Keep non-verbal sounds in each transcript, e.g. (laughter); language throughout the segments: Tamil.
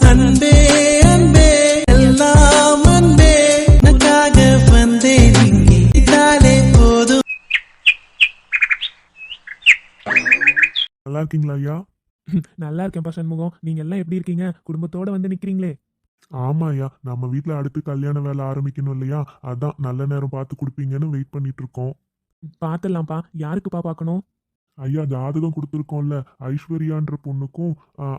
அன்பே அன்பே எல்லாம் அன்பே. உனக்காக வந்தேன் இங்கே இதாலே போதும். நல்லா இருக்கீங்களா ஐயா? நல்லா இருக்கேன்ப்பா சண்முகம். நீங்க எல்லாம் எப்படி இருக்கீங்க? குடும்பத்தோட வந்து நிக்கிறீங்களே. ஆமா ஐயா. நம்ம வீட்ல அடுத்து கல்யாண வேலை ஆரம்பிக்கணும் இல்லையா? அதான் நல்ல நேரம் பார்த்து கொடுப்பீங்கன்னு வெயிட் பண்ணிட்டு இருக்கோம். பாத்துடலாம்ப்பா யாருக்குப்பா பார்க்கணும்? ஐயா ஜாதகம் கொடுத்துருக்கோம்ல. ஐஸ்வர்யான்ற பொண்ணுக்கும்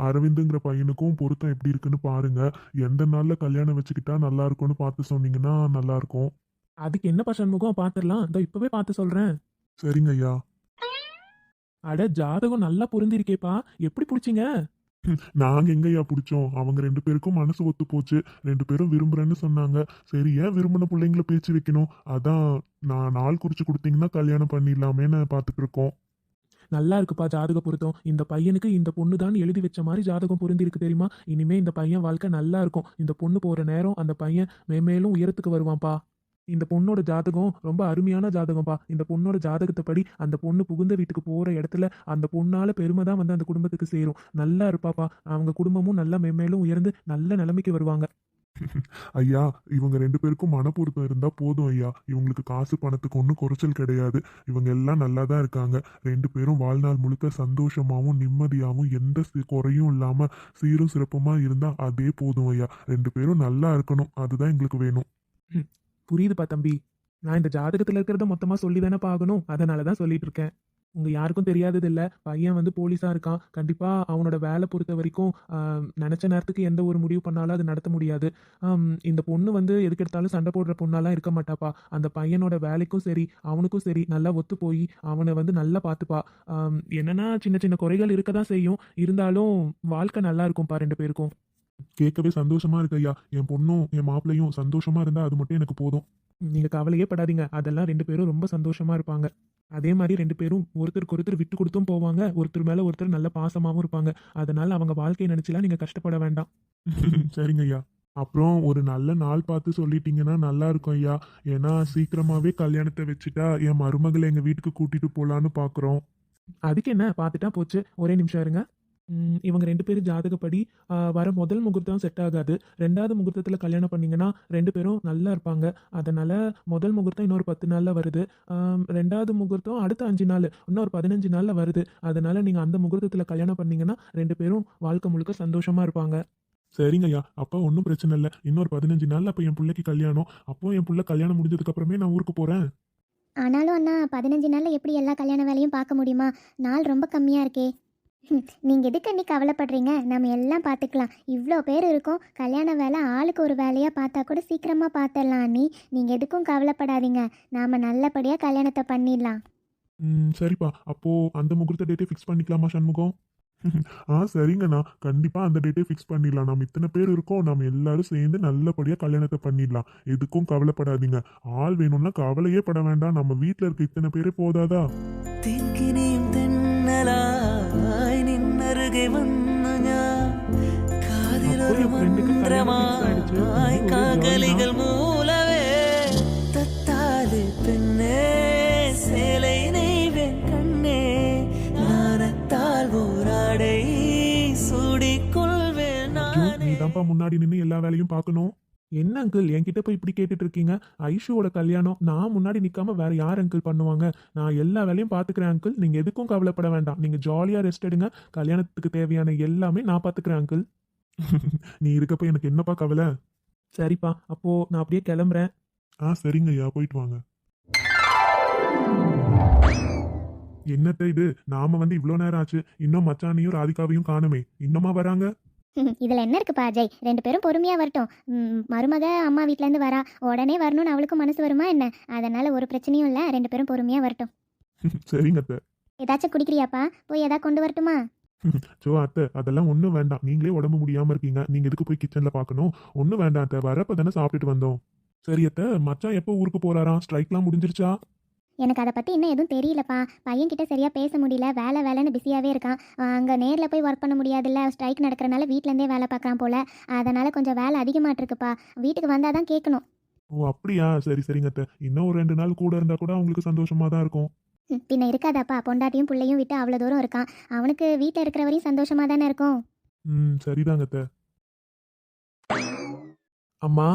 அரவிந்துங்கிற பையனுக்கும் பொருத்தம் எப்படி இருக்குன்னு பாருங்க. எந்த நாள்ல கல்யாணம் வச்சுக்கிட்டா நல்லா இருக்கும்னு பார்த்து சொன்னீங்கன்னா நல்லா இருக்கும். அதுக்கு என்னப்பா சண்முகம்? பாத்துடலாம் இதோ இப்பவே பார்த்து சொல்றேன். சரிங்க ஐயா. அட ஜாதகம் நல்லா பொருந்திருக்கேப்பா எப்படி பிடிச்சிங்க? (laughs) நாங்க எங்க ஐயா பிடிச்சோம்? அவங்க ரெண்டு பேருக்கும் மனசு ஒத்து போச்சு. ரெண்டு பேரும் விரும்புறேன்னு சொன்னாங்க. சரி ஏன் விரும்பின பிள்ளைங்கள பேச்சு வைக்கணும்? அதான் நான் நாள் குறிச்சு கொடுத்தீங்கன்னா கல்யாணம் பண்ணிடலாமேன்னு பார்த்துட்டு இருக்கோம். நல்லா இருக்குப்பா ஜாதக பொருத்தம். இந்த பையனுக்கு இந்த பொண்ணு தான் எழுதி வச்ச மாதிரி ஜாதகம் பொருந்திருக்கு தெரியுமா? இனிமே இந்த பையன் வாழ்க்கை நல்லா இருக்கும் இந்த பொண்ணு போற நேரம் அந்த பையன் மேமேலும் உயரத்துக்கு வருவான்ப்பா. இந்த பொண்ணோட ஜாதகம் ரொம்ப அருமையான ஜாதகம்ப்பா. இந்த பொண்ணோட ஜாதகத்தை படி அந்த பொண்ணு புகுந்த வீட்டுக்கு போற இடத்துல அந்த பொண்ணால பெருமை தான் வந்து அந்த குடும்பத்துக்கு சேரும். நல்லா இருப்பாப்பா. அவங்க குடும்பமும் நல்லா மேம்மேலும் உயர்ந்து நல்ல நிலைமைக்கு வருவாங்க. ஐயா இவங்க ரெண்டு பேருக்கும் மனப்பொருத்தம் இருந்தா போதும் ஐயா. இவங்களுக்கு காசு பணத்துக்கு ஒன்றும் குறைச்சல் கிடையாது. இவங்க எல்லாம் நல்லா தான் இருக்காங்க. ரெண்டு பேரும் வாழ்நாள் முழுக்க சந்தோஷமாவும் நிம்மதியாகவும் எந்த குறையும் இல்லாம சீரும் சிறப்புமா இருந்தா அதே போதும் ஐயா. ரெண்டு பேரும் நல்லா இருக்கணும். அதுதான் எங்களுக்கு வேணும். புரியுதுப்பா தம்பி. நான் இந்த ஜாதகத்துல இருக்கிறத மொத்தமா சொல்லி தானே பார்க்கணும் அதனால தான் சொல்லிட்டு இருக்கேன். உங்க யாருக்கும் தெரியாதது இல்ல பையன் வந்து போலீஸா இருக்கான். கண்டிப்பா அவனோட வேலை பொறுத்த வரைக்கும் நினைச்ச நேரத்துக்கு எந்த ஒரு முடிவு பண்ணாலும் அது நடத்த முடியாது. இந்த பொண்ணு வந்து எதுக்கு எடுத்தாலும் சண்டை போடுற பொண்ணாலாம் இருக்க மாட்டாப்பா. அந்த பையனோட வேலைக்கும் சரி அவனுக்கும் சரி நல்லா ஒத்து போய் அவனை வந்து நல்லா பார்த்துப்பா என்னன்னா சின்ன சின்ன குறைகள் இருக்க தான் செய்யும். இருந்தாலும் வாழ்க்கை நல்லா இருக்கும்ப்பா ரெண்டு பேருக்கும். கேட்கவே சந்தோஷமா இருக்கு ஐயா. என் பொண்ணும் என் மாப்பிள்ளையும் சந்தோஷமா இருந்தா அது மட்டும் எனக்கு போதும். நீங்க கவலையே படாதீங்க. அதெல்லாம் ரெண்டு பேரும் ரொம்ப சந்தோஷமா இருப்பாங்க. அதே மாதிரி ரெண்டு பேரும் ஒருத்தருக்கு ஒருத்தர் விட்டு கொடுத்தும் போவாங்க. ஒருத்தர் மேல ஒருத்தர் நல்ல பாசமாவும் இருப்பாங்க. அதனால அவங்க வாழ்க்கையை நினைச்சுலாம் நீங்க கஷ்டப்பட வேண்டாம். (laughs) சரிங்க ஐயா. அப்புறம் ஒரு நல்ல நாள் பார்த்து சொல்லிட்டீங்கன்னா நல்லா இருக்கும் ஐயா. ஏன்னா சீக்கிரமாவே கல்யாணத்தை வச்சுட்டா என் மருமகளை எங்க வீட்டுக்கு கூட்டிட்டு போலான்னு பாக்குறோம். அதுக்கு என்ன? பார்த்துட்டா போச்சு. ஒரே நிமிஷம் இருங்க. இவங்க ரெண்டு பேரும் ஜாதகப்படி வர முதல் முகூர்த்தம் செட் ஆகாது. ரெண்டாவது முகூர்த்தத்தில் கல்யாணம் பண்ணீங்கன்னா ரெண்டு பேரும் நல்லா இருப்பாங்க. அதனால முதல் முகூர்த்தம் இன்னொரு பத்து நாளில் வருது. ரெண்டாவது முகூர்த்தம் அடுத்த அஞ்சு நாள் இன்னொரு பதினஞ்சு நாளில் வருது. அதனால நீங்கள் அந்த முகூர்த்தத்தில் கல்யாணம் பண்ணீங்கன்னா ரெண்டு பேரும் வாழ்க்கை முழுக்க சந்தோஷமா இருப்பாங்க. சரிங்க ஐயா. அப்போ ஒன்றும் பிரச்சனை இல்லை. இன்னொரு பதினஞ்சு நாள்ல அப்போ என் பிள்ளைக்கு கல்யாணம். அப்போ என் பிள்ளை கல்யாணம் முடிஞ்சதுக்கு அப்புறமே நான் ஊருக்கு போறேன். ஆனாலும் அண்ணா பதினஞ்சு நாளில் எப்படி எல்லா கல்யாண வேலையும் பார்க்க முடியுமா? நாள் ரொம்ப கம்மியாக இருக்கே. ஹம், நீங்க எதுக்கு கவலைப்படுறீங்க? நம்ம எல்லாம் பார்த்துக்கலாம் இவ்வளோ பேர் இருக்கோம். கல்யாண வேலை ஆளுக்கு ஒரு வேலையாக பார்த்தா கூட சீக்கிரமாக பார்த்துடலாம் அண்ணி. நீங்கள் எதுக்கும் கவலைப்படாதீங்க. நாம் நல்லபடியாக கல்யாணத்தை பண்ணிடலாம். ம், சரிப்பா. அப்போ அந்த முகூர்த்த டேட்டே ஃபிக்ஸ் பண்ணிக்கலாமா சண்முகம்? ஆ சரிங்கண்ணா. கண்டிப்பா அந்த டேட்டே ஃபிக்ஸ் பண்ணிடலாம். நம்ம இத்தனை பேர் இருக்கோம். நம்ம எல்லாரும் சேர்ந்து நல்லபடியா கல்யாணத்தை பண்ணிடலாம். எதுக்கும் கவலைப்படாதீங்க. ஆள் வேணும்னா கவலையே பட வேண்டாம். நம்ம வீட்ல இருக்க இத்தனை பேரே போதாதா? மரமாய் காக்கலிகள் மூலவே தத்தாது பெண்ணே சேலை நெய்வேன் கண்ணே நானத்தால் போராடை சூடிக்கொள்வேன் நீ தான்ப்பா முன்னாடி நின்று எல்லா வேலையும் பார்க்கணும். என்ன அங்கிள் என்கிட்ட போய் இப்படி கேட்டுட்டு இருக்கீங்க? ஐஷுவோட கல்யாணம் நான் முன்னாடி நிக்காம வேற யார் அங்கிள் பண்ணுவாங்க? நான் எல்லா வேலையும் பார்த்துக்கிறேன் அங்கிள் நீங்க எதுக்கும் கவலைப்பட வேண்டாம். நீங்க ஜாலியா ரெஸ்ட் எடுங்க. கல்யாணத்துக்கு தேவையான எல்லாமே நான் பார்த்துக்கிறேன் அங்கிள் நீ இருக்கப்ப எனக்கு என்னப்பா கவலை? சரிப்பா அப்போ நான் அப்படியே கிளம்புறேன். ஆ சரிங்க ஐயா போயிட்டு வாங்க. என்னத்த இது? நாம வந்து இவ்வளோ நேரம் ஆச்சு. இன்னும் மச்சானையும் ராதிகாவையும் காணுமே. இன்னுமா வராங்க? இதில் என்ன இருக்குப்பா அஜய்? ரெண்டு பேரும் பொறுமையாக வரட்டும். ம், மருமக அம்மா வீட்டிலேருந்து வரா. உடனே வரணும்னு அவளுக்கும் மனசு வருமா என்ன? அதனால் ஒரு பிரச்சனையும் இல்லை ரெண்டு பேரும் பொறுமையாக வரட்டும். (laughs) சரிங்க அத்தை. ஏதாச்சும் குடிக்கிறியாப்பா? போய் எதா கொண்டு வரட்டுமா? சோ அத்தை அதெல்லாம் ஒன்றும் வேண்டாம். நீங்களே உடம்பு முடியாம இருக்கீங்க. நீங்க எதுக்கு போய் கிச்சன்ல பார்க்கணும்? ஒன்றும் வேண்டாம் அத்தை. வரப்ப தானே சாப்பிட்டுட்டு வந்தோம். சரி அத்தை மச்சான் எப்போ ஊருக்கு போறாராம்? ஸ்ட்ரைக்லாம் முடிஞ்சிருச்சா? எனக்கு அதை பற்றி இன்னும் எதுவும் தெரியலப்பா. பையன்கிட்ட சரியாக பேச முடியல. வேலை வேலைன்னு பிஸியாகவே இருக்கான். அங்கே நேரில் போய் ஒர்க் பண்ண முடியாதுல்ல. ஸ்ட்ரைக் நடக்கிறனால வீட்டிலேருந்தே வேலை பார்க்குறான் போல. அதனால் கொஞ்சம் வேலை அதிகமாட்டு இருக்குப்பா. வீட்டுக்கு வந்தால் தான் கேட்கணும் ஓ அப்படியா? சரி சரிங்க அத்தை. இன்னும் ஒரு ரெண்டு நாள் கூட இருந்தா கூட அவங்களுக்கு சந்தோஷமா தான் இருக்கும். பின்ன இருக்காதாப்பா. பொண்டாட்டியும் பிள்ளையும் விட்டு அவ்வளோ தூரம் இருக்கான். அவனுக்கு வீட்டில் இருக்கிற வரையும் சந்தோஷமாக தானே இருக்கும்? ம் சரிதாங்க அத்தை. அம்மா?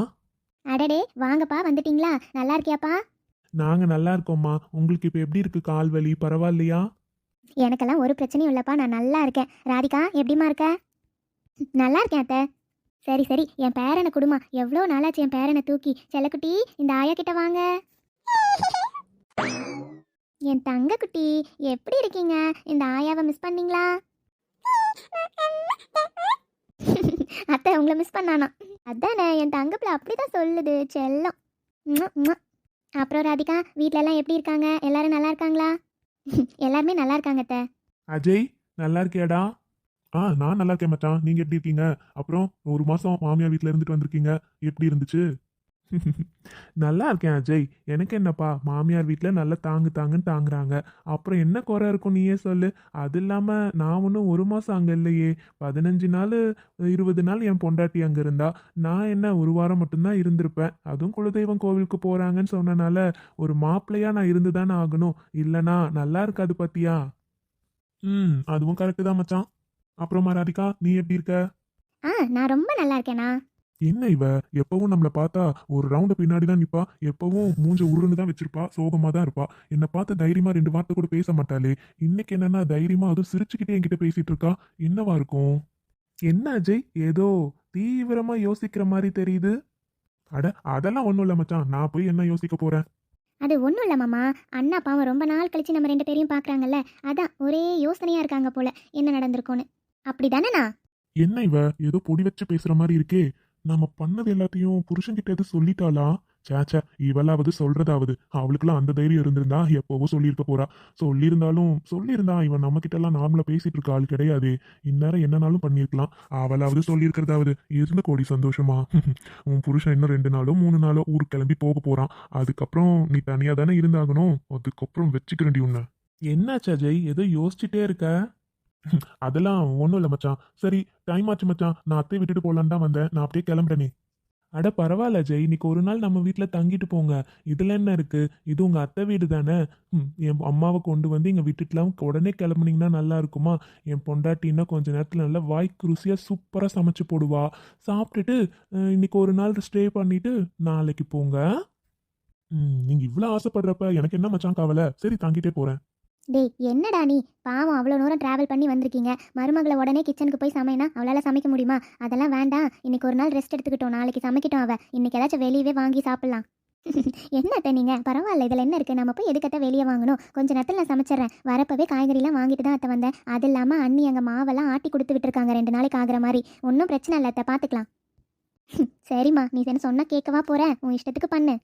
அடடே வாங்கப்பா. வந்துட்டீங்களா? நல்லா இருக்கியாப்பா? நாங்க நல்லா இருக்கோம்மா. உங்களுக்கு இப்போ எப்படி இருக்கு? கால் வலி பரவாயில்லையா? எனக்கெல்லாம் ஒரு பிரச்சனையும் இல்லைப்பா. நான் நல்லா இருக்கேன். ராதிகா எப்படிம்மா இருக்க? நல்லா இருக்கேன் அத்தை. சரி சரி. என் பேரனை குடுமா. எவ்வளோ நாளாச்சு என் பேரனை தூக்கி. செல்லக்குட்டி இந்த ஆயா கிட்ட வாங்க. என் தங்க குட்டி எப்படி இருக்கீங்க? இந்த ஆயாவை மிஸ் பண்ணீங்களா? (laughs) அத்தை உங்களை மிஸ் பண்ணானா? அதானே என் தங்கப்பில் அப்படிதான் சொல்லுது செல்லம். அப்புறம் ராதிகா வீட்ல எல்லாம் எப்படி இருக்காங்க? எல்லாரும் நல்லா இருக்காங்களா? (laughs) எல்லாருமே நல்லா இருக்காங்க அத்தை. அஜய் நல்லா இருக்கியாடா? ஆ நான் நல்லா இருக்கேன் மச்சான். நீங்க எப்படி இருக்கீங்க? அப்புறம் ஒரு மாசம் மாமியார் வீட்டில் இருந்துட்டு வந்திருக்கீங்க. எப்படி இருந்துச்சு? நல்லா இருக்கேன் அஜய். எனக்கு என்னப்பா? மாமியார் வீட்டில் நல்லா தாங்கு தாங்குன்னு தாங்குறாங்க. அப்புறம் என்ன குறை இருக்கும் நீயே சொல்லு. அது இல்லாமல் நான் ஒன்றும் ஒரு மாதம் அங்கே இல்லையே. பதினஞ்சு நாள் இருபது நாள் என் பொண்டாட்டி அங்கே இருந்தா. நான் என்ன ஒரு வாரம் மட்டும்தான் இருந்திருப்பேன். அதுவும் குலதெய்வம் கோவிலுக்கு போகிறாங்கன்னு சொன்னனால ஒரு மாப்பிள்ளையாக நான் இருந்து தானே ஆகணும். இல்லைனா நல்லா இருக்காது பார்த்தியா ம் அதுவும் கரெக்டு தான் மச்சான். அப்புறமா ராதிகா நீ எப்படி இருக்க? ஆ நான் ரொம்ப நல்லா இருக்கேனா? என்ன இவ? எப்பவும் நம்மள பார்த்தா ஒரு ரவுண்டு பின்னாடி தான் நிப்பா எப்பவும் மூஞ்ச உருன்னு தான் வச்சிருப்பா சோகமா தான் இருப்பா. என்னை பார்த்து தைரியமா ரெண்டு வார்த்தை கூட பேச மாட்டாளே. இன்னைக்கு என்னன்னா தைரியமா அதுவும் சிரிச்சுக்கிட்டே என்கிட்ட பேசிட்டு இருக்கா. என்னவா இருக்கும்? என்ன அஜய்? ஏதோ தீவிரமா யோசிக்கிற மாதிரி தெரியுது. அட அதெல்லாம் ஒண்ணும் இல்ல மச்சான். நான் போய் என்ன யோசிக்க போறேன்? அது ஒன்றும் இல்லை மாமா. அண்ணா பாவம் ரொம்ப நாள் கழிச்சு நம்ம ரெண்டு பேரையும் பார்க்குறாங்கல்ல அதான் ஒரே யோசனையாக இருக்காங்க போல. என்ன நடந்திருக்கும்னு. அப்படி தானேண்ணா என்ன இவ? ஏதோ பொடி வச்சு பேசுற மாதிரி இருக்கே. நம்ம பண்ணது எல்லாத்தையும் புருஷன்கிட்ட எது சொல்லிட்டாளா? சேச்சா இவளாவது சொல்றதாவது. அவளுக்குலாம் அந்த தைரியம் இருந்திருந்தா எப்போவோ சொல்லியிருக்க போறா. சொல்லியிருந்தாலும் சொல்லியிருந்தா இவன் நம்ம கிட்ட எல்லாம் நார்மலா பேசிட்டு இருக்க ஆள் கிடையாது. இந்நேரம் என்னனாலும் பண்ணியிருக்கலாம். அவளாவது சொல்லியிருக்கிறதாவது. இருந்த கோடி சந்தோஷமா? (laughs) உன் புருஷன் இன்னும் ரெண்டு நாளோ மூணு நாளோ ஊருக்கு கிளம்பி போக போறான். அதுக்கப்புறம் நீ தனியா தானே இருந்தாகணும்? அதுக்கப்புறம் வச்சுக்கிறண்டி உன்னை. என்னாச்சா ஜெய் ஏதோ யோசிச்சுட்டே இருக்க? (laughs) அதெல்லாம் ஒன்றும் இல்லை மச்சான். சரி டைம் ஆச்சு மச்சான். நான் அத்தை விட்டுட்டு போலான்னு தான் வந்தேன். நான் அப்படியே கிளம்புறேனே. அட பரவாயில்ல ஜெய். இன்னைக்கு ஒரு நாள் நம்ம வீட்டில் தங்கிட்டு போங்க. இதில் என்ன இருக்கு? இது உங்கள் அத்தை வீடு தானே? என் அம்மாவை கொண்டு வந்து இங்கே விட்டுட்டுலாம் உடனே கிளம்புனீங்கன்னா நல்லா இருக்குமா? என் பொண்டாட்டின்னா கொஞ்சம் நேரத்தில் நல்லா வாய்க்கு ருசியாக சூப்பராக சமைச்சு போடுவா. சாப்பிட்டுட்டு இன்னைக்கு ஒரு நாள் ஸ்டே பண்ணிட்டு நாளைக்கு போங்க. ம் நீங்கள் இவ்வளோ ஆசைப்படுறப்ப எனக்கு என்ன மச்சான் கவலை? சரி தங்கிட்டே போகிறேன் டேய் என்னடா நீ? பாவம் அவ்வளோ நேரம் ட்ராவல் பண்ணி வந்திருக்கீங்க. மருமகளை உடனே கிச்சனுக்கு போய் சமைனா அவளால் சமைக்க முடியுமா? அதெல்லாம் வேண்டாம். இன்னைக்கு ஒரு நாள் ரெஸ்ட் எடுத்துக்கிட்டோம். நாளைக்கு சமைக்கட்டும் அவ. இன்னைக்கு ஏதாச்சும் வெளியவே வாங்கி சாப்பிட்லாம். (laughs) என்னத்த நீங்க? பரவாயில்ல இதில் என்ன இருக்கு? நம்ம போய் எதுக்கத்த வெளியே வாங்கணும்? கொஞ்ச நேரத்தில் நான் சமைச்சிடுறேன். வரப்பவே காய்கறிலாம் வாங்கிட்டு தான் அத்தை வந்தேன். அது இல்லாமல் அண்ணி எங்கள் மாவெல்லாம் ஆட்டி கொடுத்து விட்டுருக்காங்க. ரெண்டு நாளைக்கு ஆகுற மாதிரி. ஒன்றும் பிரச்சனை இல்லை அத்தை. பார்த்துக்கலாம் (laughs) சரிம்மா நீ என்ன சொன்னா கேட்கவா போற? உன் இஷ்டத்துக்கு பண்ணு.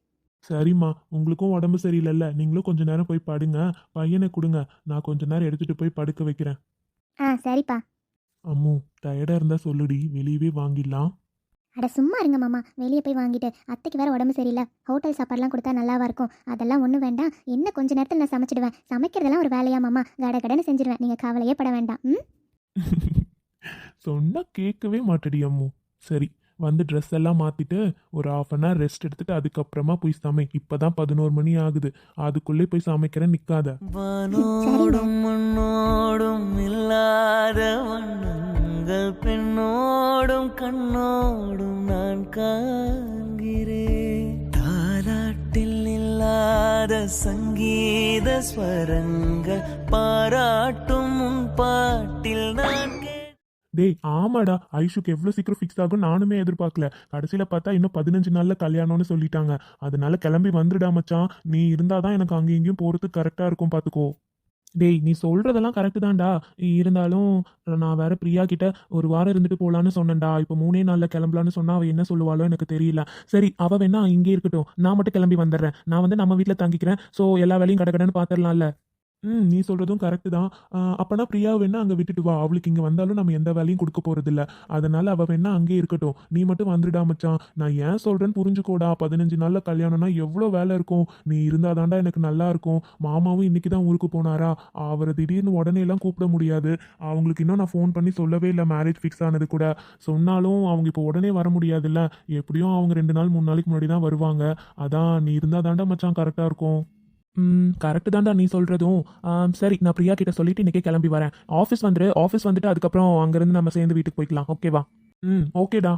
சரிம்மா உங்களுக்கும் உடம்பு சரியில்லைல்ல. நீங்களும் கொஞ்ச நேரம் போய் படுங்க. பையனை கொடுங்க. நான் கொஞ்ச நேரம் எடுத்துட்டு போய் படுக்க வைக்கிறேன். ஆ சரிப்பா. அம்மு டயர்டா இருந்தா சொல்லுடி. வெளியவே வாங்கிடலாம். அட சும்மா இருங்க மாமா. வெளியே போய் வாங்கிட்டு. அத்தைக்கு வேற உடம்பு சரியில்லை. ஹோட்டல் சாப்பாடுலாம் கொடுத்தா நல்லாவா இருக்கும். அதெல்லாம் ஒன்றும் வேண்டாம். என்ன கொஞ்ச நேரத்தில் நான் சமைச்சிடுவேன். சமைக்கிறதெல்லாம் ஒரு வேலையா மாமா? கட கடன்னு செஞ்சிடுவேன் நீங்கள் கவலையே பட வேண்டாம். ம்? (laughs) சொன்னா கேட்கவே மாட்டடி அம்மு. சரி வந்து ட்ரெஸ் எல்லாம் மாற்றிட்டு ஒரு ஆஃப் அன் ஹவர் ரெஸ்ட் எடுத்துட்டு அதுக்கப்புறமா போய் சமை. இப்பதான் பதினோரு மணி ஆகுது. அதுக்குள்ளே போய் சமைக்கிறேன் நிக்காத. மண்ணோடும் இல்லாத வண்ணங்கள் பெண்ணோடும் கண்ணோடும் நான் காண்கிறேன். தாலாட்டில் இல்லாத சங்கீத ஸ்வரங்கள் பாராட்டும் பாட்டில் நான் டேய் ஆமாடா ஐஷுக்கு எவ்வளோ சீக்கிரம் ஃபிக்ஸ் ஆகும் நானுமே எதிர்பார்க்கல. கடைசியில் பார்த்தா இன்னும் பதினஞ்சு நாளில் கல்யாணம்னு சொல்லிட்டாங்க. அதனால கிளம்பி வந்துடா மச்சான். நீ இருந்தாதான் எனக்கு அங்கேயும் இங்கேயும் போகிறதுக்கு கரெக்டாக இருக்கும் பார்த்துக்கோ டேய் நீ சொல்கிறதெல்லாம் கரெக்டு தான்டா. இருந்தாலும் நான் வேற பிரியா கிட்ட ஒரு வாரம் இருந்துட்டு போகலான்னு சொன்னேன்டா. இப்போ மூணே நாளில் கிளம்பலான்னு சொன்னால் அவள் என்ன சொல்லுவாளோ எனக்கு தெரியல. சரி அவள் வேணா இங்கே இருக்கட்டும். நான் மட்டும் கிளம்பி வந்துடுறேன். நான் வந்து நம்ம வீட்டில் தங்கிக்கிறேன். ஸோ எல்லா வேலையும் கடகடன்னு பார்த்துடலாம்ல ம் நீ சொல்கிறதும் கரெக்டு தான். அப்போனா அப்பனா பிரியா வேணா அங்கே விட்டுட்டு வா. அவளுக்கு இங்கே வந்தாலும் நம்ம எந்த வேலையும் கொடுக்க போகிறதில்ல அதனால் அவள் வேணா அங்கே இருக்கட்டும். நீ மட்டும் வந்துடா மச்சான். நான் ஏன் சொல்கிறேன்னு புரிஞ்சுக்கோடா. பதினஞ்சு நாளில் கல்யாணம்னா எவ்வளோ வேலை இருக்கும். நீ இருந்தால் தாண்டா எனக்கு நல்லா இருக்கும். மாமாவும் இன்னைக்கு தான் ஊருக்கு போனாரா? அவரை திடீர்னு உடனே எல்லாம் கூப்பிட முடியாது. அவங்களுக்கு இன்னும் நான் ஃபோன் பண்ணி சொல்லவே இல்லை. மேரேஜ் ஃபிக்ஸ் ஆனது கூட. சொன்னாலும் அவங்க இப்போ உடனே வர முடியாதுல்ல. எப்படியும் அவங்க ரெண்டு நாள் மூணு நாளைக்கு முன்னாடி தான் வருவாங்க. அதான் நீ இருந்தால் தாண்டா மச்சான் கரெக்டாக இருக்கும். ம் கரெக்டு தான்டா நீ சொல்கிறதும் சரி நான் பிரியா கிட்ட சொல்லிட்டு இன்றைக்கே கிளம்பி வரேன். ஆஃபீஸ் வந்துரு ஆஃபீஸ் வந்துட்டு அதுக்கப்புறம் அங்கேருந்து நம்ம சேர்ந்து வீட்டுக்கு போய்க்கலாம் ஓகேவா ம் ஓகேடா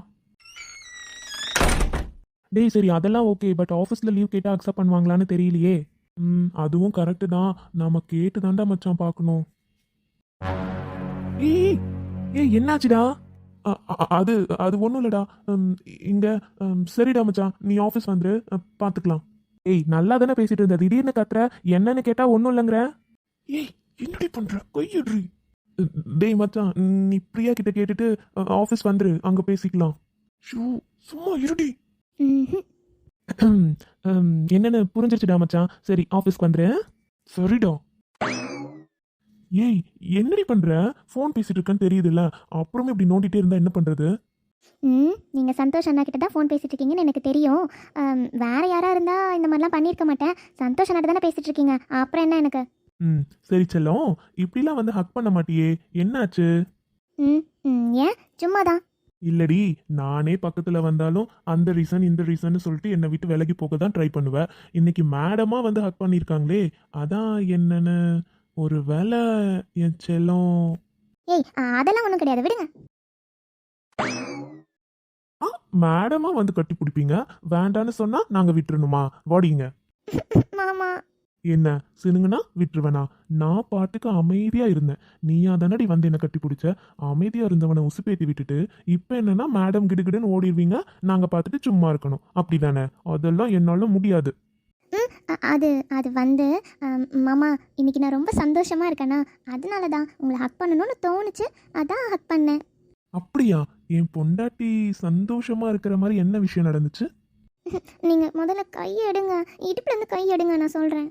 டேய் சரி அதெல்லாம் ஓகே பட் ஆஃபீஸில் லீவ் கேட்டால் அக்செப்ட் பண்ணுவாங்களான்னு தெரியலையே. ம் அதுவும் கரெக்டு தான். நம்ம கேட்டு தாண்டா மச்சான் பார்க்கணும். ஏய் ஏய் என்னாச்சுடா? அது அது ஒன்றும் இல்லைடா. இங்கே சரிடா மச்சான். நீ ஆஃபீஸ் வந்துரு பார்த்துக்கலாம் ஏய் நல்லா தானே பேசிட்டு இருந்த? திடீர்னு கத்துற? என்னன்னு கேட்டா ஒன்றும் இல்லைங்கிற. ஏய் என்னடி பண்ற? கொய்யிடுறி. டேய் மச்சான் நீ பிரியா கிட்ட கேட்டுட்டு ஆஃபீஸ் வந்துரு அங்க பேசிக்கலாம். ஷூ சும்மா இருடி. (clears throat) என்னன்னு புரிஞ்சிருச்சுடா மச்சான். சரி ஆஃபீஸ்க்கு வந்துரு. சரிடா. ஏய் என்னடி பண்ற? ஃபோன் பேசிட்டு இருக்கேன்னு தெரியுதுல்ல. அப்புறமே இப்படி நோண்டிட்டே இருந்தா என்ன பண்றது? ம் நீங்கள் சந்தோஷ் அண்ணா கிட்ட தான் ஃபோன் பேசிட்டு இருக்கீங்கன்னு எனக்கு தெரியும். வேற யாரா இருந்தா இந்த மாதிரிலாம் பண்ணியிருக்க மாட்டேன். சந்தோஷ் அண்ணா தானே பேசிட்டு இருக்கீங்க அப்புறம் என்ன எனக்கு? ம் சரி செல்லம். இப்படிலாம் வந்து ஹக் பண்ண மாட்டியே. என்னாச்சு? ம் ம் ஏன்? சும்மா தான் இல்லடி நானே பக்கத்துல வந்தாலும் அந்த ரீசன் இந்த ரீசன் சொல்லிட்டு என்னை விட்டு விலகி போக தான் ட்ரை பண்ணுவேன் இன்னைக்கு மேடமா வந்து ஹக் பண்ணியிருக்காங்களே அதான் என்னன்னு. ஒரு வேலை என் செல்லம் ஏய் அதெல்லாம் ஒன்றும் கிடையாது. விடுங்க. மேடமா வந்து கட்டி பிடிப்பீங்க. வேண்டான்னு சொன்னா நாங்க விட்டுறணுமா? வாடிங்க. மாமா. என்ன? சினுங்கன்னா விட்டுருவேனா? நான் பாட்டுக்கு அமைதியா இருந்தேன். நீயா தானடி வந்து என்ன கட்டி பிடிச்ச? அமைதியா இருந்தவனை உசுப்பேத்தி விட்டுட்டு இப்ப என்னன்னா மேடம் கிடுகிடுன்னு ஓடிடுவீங்க. நாங்க பார்த்துட்டு சும்மா இருக்கணும். அப்படிதானே? அதெல்லாம் என்னால முடியாது. அது அது வந்து மாமா இன்னைக்கு நான் ரொம்ப சந்தோஷமா இருக்கேனா? அதனால தான் உங்களை ஹக் பண்ணணும்னு தோணுச்சு. அதான் ஹக் பண்ணேன். அப்படியா? என் பொண்டாட்டி சந்தோஷமா இருக்கிற மாதிரி என்ன விஷயம் நடந்துச்சு? நீங்கள் முதல்ல கை எடுங்க. இடுப்புல இருந்து கை எடுங்க நான் சொல்கிறேன்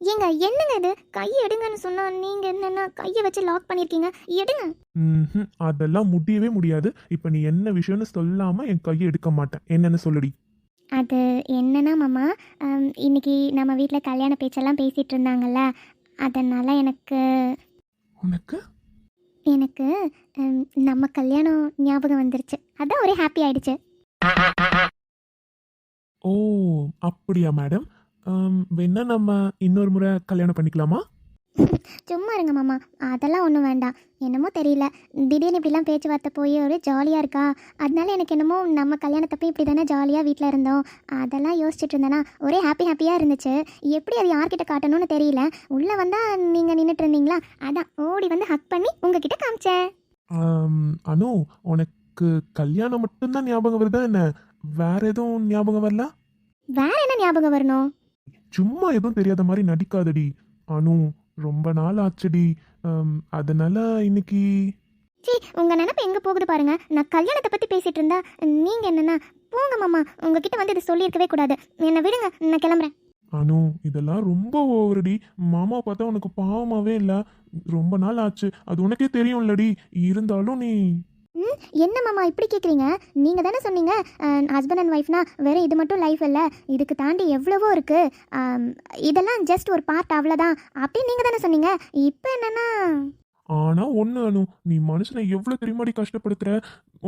ஏங்க என்னங்க இது? கை எடுங்கன்னு சொன்னா நீங்கள் என்னென்னா கையை வச்சு லாக் பண்ணியிருக்கீங்க எடுங்க. ம்ஹும். அதெல்லாம் முடியவே முடியாது. இப்ப நீ என்ன விஷயம்னு சொல்லாம என் கையை எடுக்க மாட்டேன். என்னன்னு சொல்லுடி. அது என்னன்னா மாமா ஆம், இன்னைக்கு நம்ம வீட்டில் கல்யாண பேச்செல்லாம் பேசிகிட்டு இருந்தாங்கல்ல அதனால் எனக்கு உனக்கு? எனக்கு நம்ம கல்யாணம் ஞாபகம் வந்துருச்சு. அதான் ஒரே ஹாப்பி ஆயிடுச்சு. ஓ அப்படியா மேடம் வேணா நம்ம இன்னொரு முறை கல்யாணம் பண்ணிக்கலாமா? சும்மா இருங்க மாமா அதெல்லாம் ஒன்றும் வேண்டாம். என்னமோ தெரியல திடீர்னு இப்படிலாம் பேச்சுவார்த்தை போய் ஒரே ஜாலியாக இருக்கா? அதனால எனக்கு என்னமோ நம்ம கல்யாணத்தப்போ இப்படி தானே ஜாலியாக வீட்டில் இருந்தோம். அதெல்லாம் யோசிச்சுட்டு இருந்தேனா ஒரே ஹாப்பி ஹாப்பியாக இருந்துச்சு. எப்படி அது யார்கிட்ட காட்டணும்னு தெரியல. உள்ளே வந்தால் நீங்கள் நின்றுட்டு இருந்தீங்களா? அதான் ஓடி வந்து ஹக் பண்ணி உங்ககிட்ட காமிச்சேன். அனு உனக்கு கல்யாணம் மட்டும்தான் ஞாபகம் வருதா என்ன? வேற எதுவும் ஞாபகம் வரல? வேற என்ன ஞாபகம் வரணும்? சும்மா எதுவும் தெரியாத மாதிரி நடிக்காதடி. அனு ரொம்ப நாள் ஆச்சுடி. அதனால இன்னைக்கு சீ உங்கள் நினப்பு எங்கே போகுது பாருங்க. நான் கல்யாணத்தை பற்றி பேசிகிட்டு இருந்தா நீங்கள் என்னென்னா போங்க மாமா உங்ககிட்ட வந்து இது சொல்லியிருக்கவே கூடாது. என்னை விடுங்க நான் கிளம்புறேன். அனு இதெல்லாம் ரொம்ப ஓவரடி. மாமா பார்த்தா உனக்கு பாவமாவே இல்லை. ரொம்ப நாள் ஆச்சு. அது உனக்கே தெரியும்லடி. இருந்தாலும் நீ ம் என்ன மாமா இப்படி கேட்குறீங்க நீங்கள் தானே சொன்னீங்க ஹஸ்பண்ட் அண்ட் ஒய்ஃப்னா வெறும் இது மட்டும் லைஃப் இல்லை இதுக்கு தாண்டி எவ்வளவோ இருக்குது இதெல்லாம் ஜஸ்ட் ஒரு பார்ட் அவ்வளோதான் அப்படின்னு நீங்கள் தானே சொன்னீங்க. இப்போ என்னென்னா? ஆனால் ஒன்று அனு நீ மனுஷனை எவ்வளோ தெரியுமாடி கஷ்டப்படுத்துகிற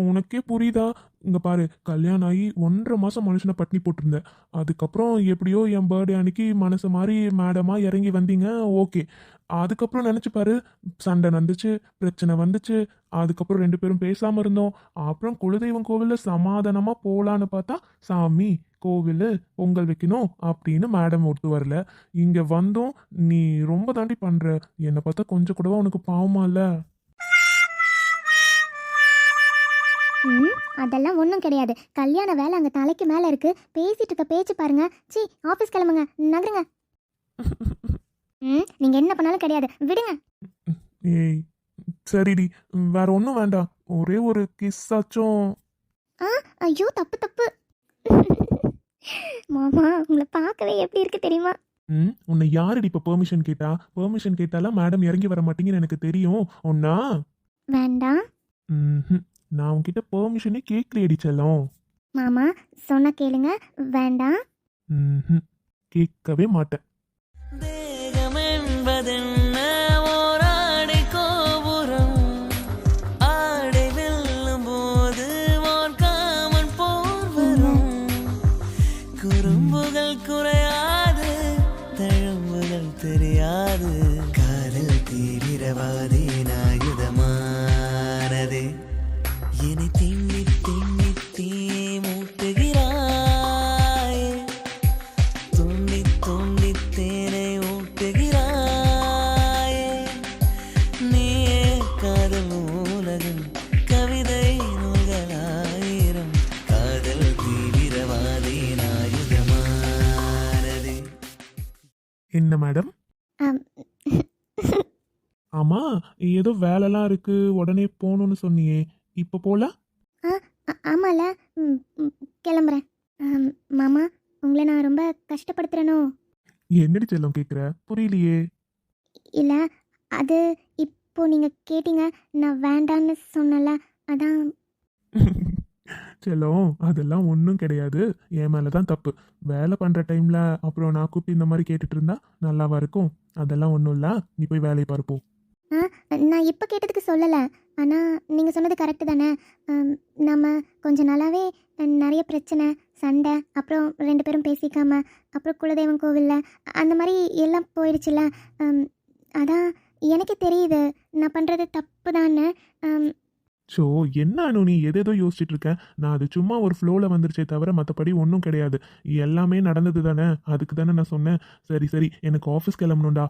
உனக்கே புரியுதா? இங்க பாரு கல்யாணம் ஆகி ஒன்றரை மாசம் மனுஷனை பட்னி போட்டிருந்தேன். அதுக்கப்புறம் எப்படியோ என் பர்த்டே அன்னைக்கு மனசு மாதிரி மேடமா இறங்கி வந்தீங்க. ஓகே அதுக்கப்புறம் நினச்சி பாரு சண்டை நடந்துச்சு பிரச்சனை வந்துச்சு. அதுக்கப்புறம் ரெண்டு பேரும் பேசாமல் இருந்தோம். அப்புறம் குலதெய்வம் கோவிலில் சமாதானமாக போகலான்னு பார்த்தா சாமி கோவில் பொங்கல் வைக்கணும் அப்படின்னு மேடம் ஒட்டு வரல. இங்கே வந்தோம் நீ ரொம்ப தாண்டி பண்ணுற என்னை பார்த்தா கொஞ்சம் கூடவா உனக்கு பாவமா இல்லை? ம் அதெல்லாம் ஒன்றும் கிடையாது. கல்யாண வேலை அங்கே தலைக்கு மேலே இருக்குது பேசிட்டு இருக்க பேச்சு பாருங்க. சி ஆஃபீஸ் கிளம்புங்க. நகருங்க. ம் நீங்கள் என்ன பண்ணாலும் கிடையாது. விடுங்க. ஏய் சரிடி. வேற ஒன்றும் வேண்டாம். ஒரே ஒரு கிஸ் ஆச்சும். ஐயோ தப்பு தப்பு. மாமா உங்களை பார்க்கவே எப்படி இருக்கு தெரியுமா? ம் உன்னை யாரடி இப்போ பெர்மிஷன் கேட்டா? பெர்மிஷன் கேட்டாலாம் மேடம் இறங்கி வர மாட்டீங்கன்னு எனக்கு தெரியும். ஒன்னா வேண்டாம். ம்ஹும். நான் உன்கிட்ட பெர்மிஷனே கேட்கலையடி செல்லம். மாமா சொன்ன கேளுங்க. வேண்டாம். ம்ஹும். கேட்கவே மாட்டேன். தேகம் என்பதென்ன ஓராடை கோபுரம். ஆடை வெல்லும் போது வான்காமன் போர் வரும் குறும்புகள் குறையாது தழும்புகள் தெரியாது. காதல் தீவிரவாதி ஆயுதமானது தீண்டி தீண்டி தீ மூட்டுகிறாய் தூண்டி தூண்டி தேனை ஊட்டுகிறாய். நீயே காதல் கவிதை நூல்களாயிரம். காதல் தீவிரவாதி நாயுதமானது என்ன மேடம்? ஆமா. ஏதோ வேலைலாம் இருக்கு உடனே போகணும்னு சொன்னியே. இப்போ போல ஆமால கிளம்புறேன். மாமா உங்களை நான் ரொம்ப கஷ்டப்படுத்துறேனோ? என்னடி செல்லம் கேக்குற? புரியலையே. இல்லை அது இப்போ நீங்கள் கேட்டீங்க நான் வேண்டான்னு சொன்னல அதான். (laughs) செல்லம் அதெல்லாம் ஒன்றும் கிடையாது. என் மேலே தான் தப்பு. வேலை பண்ணுற டைமில் அப்புறம் நான் கூப்பிட்டு இந்த மாதிரி கேட்டுட்டு இருந்தா நல்லாவா இருக்கும்? அதெல்லாம் ஒன்றும் இல்லை. நீ போய் வேலையை பார்ப்போம் நான் இப்போ கேட்டதுக்கு சொல்லலை. ஆனால் நீங்கள் சொன்னது கரெக்டு தானே. நம்ம கொஞ்ச நாளாகவே நிறைய பிரச்சனை சண்டை அப்புறம் ரெண்டு பேரும் பேசிக்காம அப்புறம் குலதெய்வம் கோவிலில் அந்த மாதிரி எல்லாம் போயிடுச்சுல அதான் எனக்கே தெரியுது. நான் பண்ணுறது தப்பு தானே ஸோ என்ன அனு நீ எதேதோ யோசிச்சுட்டு இருக்க. நான் அது சும்மா ஒரு ஃப்ளோவில் வந்துருச்சே தவிர மற்றபடி ஒன்றும் கிடையாது. எல்லாமே நடந்தது தானே? அதுக்கு தானே நான் சொன்னேன். சரி சரி எனக்கு ஆஃபீஸ் கிளம்பணும்டா.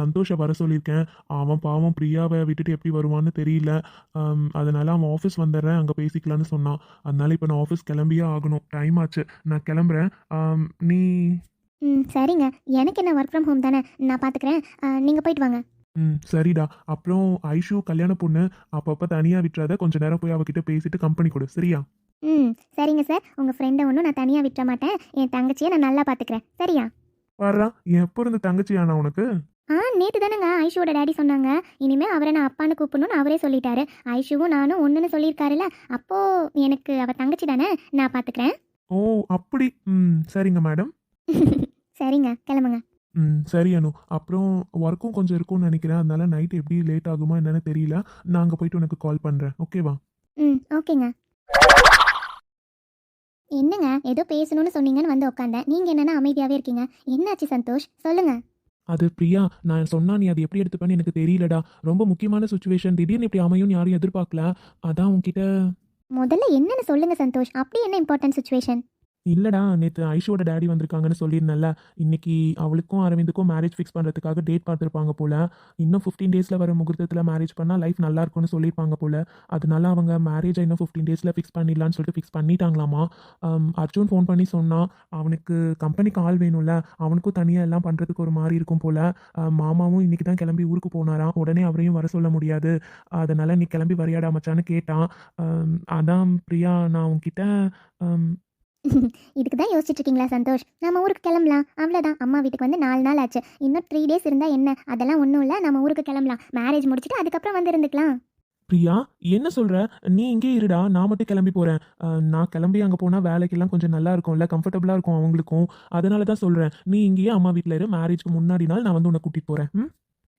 சந்தோஷம் சந்தோஷை வர சொல்லியிருக்கேன். அவன் பாவம் பிரியாவை விட்டுட்டு எப்படி வருவான்னு தெரியல. அதனால் அவன் ஆஃபீஸ் வந்துடுறேன். அங்கே பேசிக்கலான்னு சொன்னான். அதனால இப்போ நான் ஆஃபீஸ் கிளம்பியே ஆகணும். டைம் ஆச்சு. நான் கிளம்புறேன். நீ ம் சரிங்க. எனக்கு என்ன ஒர்க் ஃப்ரம் ஹோம் தானே? நான் பார்த்துக்கிறேன் நீங்கள் போயிட்டு வாங்க. ம் சரிடா. அப்புறம் ஐஷு கல்யாண பொண்ணு அப்பப்போ தனியாக விட்டுறாத கொஞ்ச நேரம் போய் அவகிட்ட பேசிட்டு கம்பெனி கொடு சரியா? ம் சரிங்க சார் உங்கள் ஃப்ரெண்டை ஒன்றும் நான் தனியாக விட்டுற மாட்டேன். என் தங்கச்சியை நான் நல்லா பார்த்துக்கிறேன் சரியா? வர்றா. எப்போ இருந்து தங்கச்சி ஆனா உனக்கு? ஆ நேற்று தானேங்க ஐஷுவோட டேடி சொன்னாங்க. இனிமேல் அவரை நான் அப்பான்னு கூப்பிடணும்னு அவரே சொல்லிட்டாரு. ஐஷுவும் நானும் ஒன்றுன்னு சொல்லியிருக்காருல்ல. அப்போது எனக்கு அவ தங்கச்சி தானே நான் பார்த்துக்கிறேன் ஓ அப்படி. ம் சரிங்க மேடம் (laughs) சரிங்க கிளம்புங்க. ம் சரி அனு. அப்புறம் ஒர்க்கும் கொஞ்சம் இருக்கும்னு நினைக்கிறேன். அதனால நைட் எப்படி லேட் ஆகுமா என்னன்னு தெரியல. நான் அங்கே போயிட்டு உனக்கு கால் பண்ணுறேன் ஓகேவா ம் ஓகேங்க என்னங்க? ஏதோ பேசணும்னு சொன்னீங்கன்னு வந்து உட்காந்தேன் நீங்கள் என்னென்ன அமைதியாகவே இருக்கீங்க. என்னாச்சு சந்தோஷ்? சொல்லுங்க. அது பிரியா நான் சொன்னா நீ அது எப்படி எடுத்துப்பேன்னு எனக்கு தெரியலடா. ரொம்ப முக்கியமான சுச்சுவேஷன் திடீர்னு இப்படி அமையும் யாரும் எதிர்பார்க்கல. அதான் உன்கிட்ட முதல்ல என்னன்னு சொல்லுங்க சந்தோஷ். அப்படி என்ன இம்பார்ட்டன்ட் சுச்சுவேஷன் இல்லைடா நேற்று ஐஷோட டேடி வந்திருக்காங்கன்னு சொல்லியிருந்தேன்ல இன்னைக்கு அவளுக்கும் அரவிந்துக்கும் மேரேஜ் ஃபிக்ஸ் பண்ணுறதுக்காக டேட் பார்த்துருப்பாங்க போல. இன்னும் ஃபிஃப்டீன் டேஸில் வர முகூர்த்தத்தில் மேரேஜ் பண்ணால் லைஃப் நல்லா இருக்கும்னு சொல்லியிருப்பாங்க போல. அதனால அவங்க மேரேஜ் இன்னும் ஃபிஃப்டீன் டேஸில் ஃபிக்ஸ் பண்ணிடலான்னு சொல்லிட்டு ஃபிக்ஸ் பண்ணிட்டாங்களாமா? அர்ஜுன் ஃபோன் பண்ணி சொன்னான் அவனுக்கு கம்பெனிக்கு ஆள் வேணும்ல. அவனுக்கும் தனியாக எல்லாம் பண்ணுறதுக்கு ஒரு மாதிரி இருக்கும் போல. மாமாவும் இன்னைக்கு தான் கிளம்பி ஊருக்கு போனாராம். உடனே அவரையும் வர சொல்ல முடியாது. அதனால நீ கிளம்பி வரையாடா மச்சான்னு கேட்டான். அதான் பிரியா நான் உன்கிட்ட இதுக்கு தான் யோசிச்சுட்டு இருக்கீங்களா சந்தோஷ்? நம்ம ஊருக்கு கிளம்பலாம். அவ்வளோதான் அம்மா வீட்டுக்கு வந்து நாலு நாள் ஆச்சு. இன்னும் த்ரீ டேஸ் இருந்தால் என்ன? அதெல்லாம் ஒன்றும் இல்லை. நம்ம ஊருக்கு கிளம்பலாம். மேரேஜ் முடிச்சுட்டு அதுக்கப்புறம் வந்து இருந்துக்கலாம். பிரியா என்ன சொல்ற? நீ இங்கே இருடா. நான் மட்டும் கிளம்பி போறேன். நான் கிளம்பி அங்கே போனால் வேலைக்கெல்லாம் கொஞ்சம் நல்லா இருக்கும்ல. கம்ஃபர்டபுளாக இருக்கும் அவங்களுக்கும். அதனால தான் சொல்கிறேன் நீ இங்கேயே அம்மா வீட்டில் இரு. மேரேஜ்க்கு முன்னாடி நாள் நான் வந்து உன்னை கூட்டிகிட்டு போகிறேன்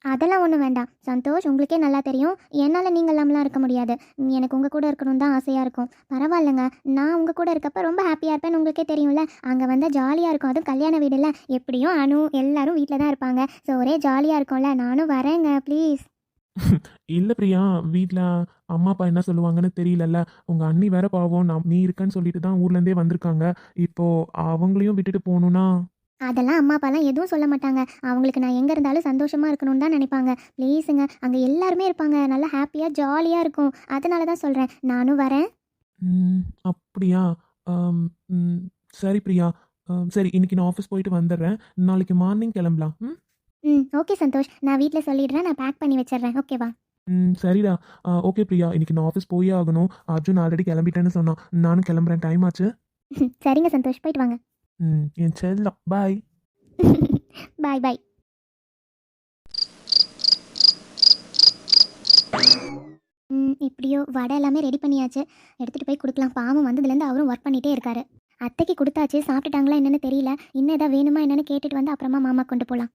அதெல்லாம் ஒன்றும் வேண்டாம். சந்தோஷ் உங்களுக்கே நல்லா தெரியும். என்னால் நீங்கள் இல்லாமலாம் இருக்க முடியாது. எனக்கு உங்கள் கூட இருக்கணும் தான் ஆசையாக இருக்கும். பரவாயில்லைங்க. நான் உங்கள் கூட இருக்கப்ப ரொம்ப ஹாப்பியாக இருப்பேன்னு உங்களுக்கே தெரியும்ல. அங்கே வந்தால் ஜாலியாக இருக்கும். அதுவும் கல்யாண வீடில். எப்படியும் அணு எல்லாரும் வீட்டில் தான் இருப்பாங்க. ஸோ ஒரே ஜாலியாக இருக்கும்ல. நானும் வரேங்க ப்ளீஸ் (laughs) இல்லை பிரியா வீட்டில் அம்மா அப்பா என்ன சொல்லுவாங்கன்னு தெரியலல்ல. உங்கள் அண்ணி வேற பாவம். நான் நீ இருக்கேன்னு சொல்லிட்டு தான் ஊர்லேருந்தே வந்திருக்காங்க. இப்போது அவங்களையும் விட்டுட்டு போகணுன்னா அதெல்லாம் அம்மா அப்பாலாம் எதுவும் சொல்ல மாட்டாங்க. அவங்களுக்கு நான் எங்கே இருந்தாலும் சந்தோஷமாக இருக்கணும்னு தான் நினைப்பாங்க. ப்ளீஸுங்க அங்கே எல்லாருமே இருப்பாங்க. நல்லா ஹாப்பியாக ஜாலியாக இருக்கும். அதனால தான் சொல்கிறேன் நானும் வரேன். ம், அப்படியா? சரி பிரியா. சரி இன்னைக்கு நான் ஆஃபீஸ் போயிட்டு வந்துடுறேன். நாளைக்கு மார்னிங் கிளம்பலாம். ம்? ம் ஓகே சந்தோஷ். நான் வீட்டில் சொல்லிடுறேன். நான் பேக் பண்ணி வச்சிடுறேன். ஓகேவா ம் சரிடா. ஓகே பிரியா. இன்னைக்கு நான் ஆஃபீஸ் போயே ஆகணும். அர்ஜுன் ஆல்ரெடி கிளம்பிட்டேன்னு சொன்னான். நானும் கிளம்புறேன். டைம் ஆச்சு? (laughs) சரிங்க சந்தோஷ். போயிட்டு வாங்க. ம் என் செல்லம் பாய் பாய் பாய் ம் இப்படியோ வடை எல்லாமே ரெடி பண்ணியாச்சு. எடுத்துகிட்டு போய் கொடுக்கலாம். பாவம் வந்ததுலேருந்து அவரும் ஒர்க் பண்ணிகிட்டே இருக்காரு. அத்தைக்கு கொடுத்தாச்சு. சாப்பிட்டுட்டாங்களா என்னன்னு தெரியல. இன்னும் ஏதாவது வேணுமா என்னன்னு கேட்டுட்டு வந்து அப்புறமா மாமா கொண்டு போகலாம்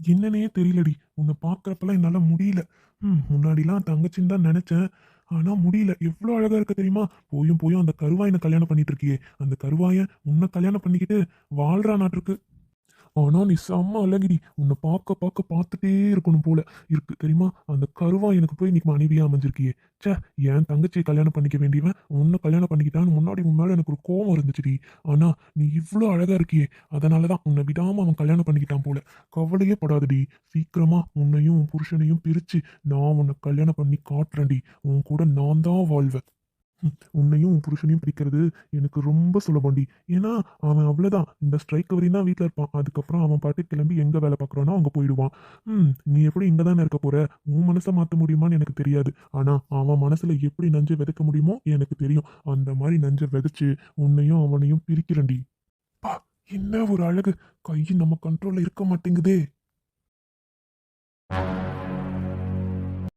என்னன்னே தெரியலடி. உன்னை பார்க்கறப்பெல்லாம் என்னால் முடியல. ம் முன்னாடிலாம் தங்கச்சின்னு தான் நினச்சேன். ஆனால் முடியல. எவ்வளோ அழகாக இருக்க தெரியுமா? போயும் போயும் அந்த கருவாயனை கல்யாணம் பண்ணிட்டு இருக்கியே. அந்த கருவாயன் உன்னை கல்யாணம் பண்ணிக்கிட்டு வாழ்றா நாட்டிருக்கு ஆனா நீ செம்ம அழகிடி. உன்னை பார்க்க பார்க்க பார்த்துட்டே இருக்கணும் போல இருக்கு. தெரியுமா? அந்த கருவா எனக்கு போய் இன்னைக்கு மனைவியா அமைஞ்சிருக்கியே. ச்சே என் தங்கச்சியை கல்யாணம் பண்ணிக்க வேண்டியவன் உன்னை கல்யாணம் பண்ணிக்கிட்டான்னு முன்னாடி உன் மேல எனக்கு ஒரு கோவம் இருந்துச்சுடி. ஆனா நீ இவ்வளோ அழகா இருக்கியே. அதனாலதான் உன்னை விடாம அவன் கல்யாணம் பண்ணிக்கிட்டான் போல. கவலையே படாதடி. சீக்கிரமா உன்னையும் உன் புருஷனையும் பிரிச்சு நான் உன்னை கல்யாணம் பண்ணி காட்டுறேன்டி. உன் கூட நான் தான் வாழ்வேன். உன்னையும் உன் புருஷனையும் பிரிக்கிறது எனக்கு ரொம்ப சுலபம்டி. ஏன்னா அவன் அவ்வளோதான் இந்த ஸ்ட்ரைக் வரையும் தான் வீட்டில் இருப்பான். அதுக்கப்புறம் அவன் பாட்டு கிளம்பி எங்கே வேலை பார்க்குறானோ அங்கே போயிடுவான். ம் நீ எப்படி இங்கே தானே இருக்க போற? உன் மனசை மாற்ற முடியுமான்னு எனக்கு தெரியாது. ஆனால் அவன் மனசில் எப்படி நஞ்சை விதைக்க முடியுமோ எனக்கு தெரியும். அந்த மாதிரி நஞ்சை விதைச்சு உன்னையும் அவனையும் பிரிக்கிறேன்டி. பா என்ன ஒரு அழகு. கை நம்ம கண்ட்ரோலில் இருக்க மாட்டேங்குதே.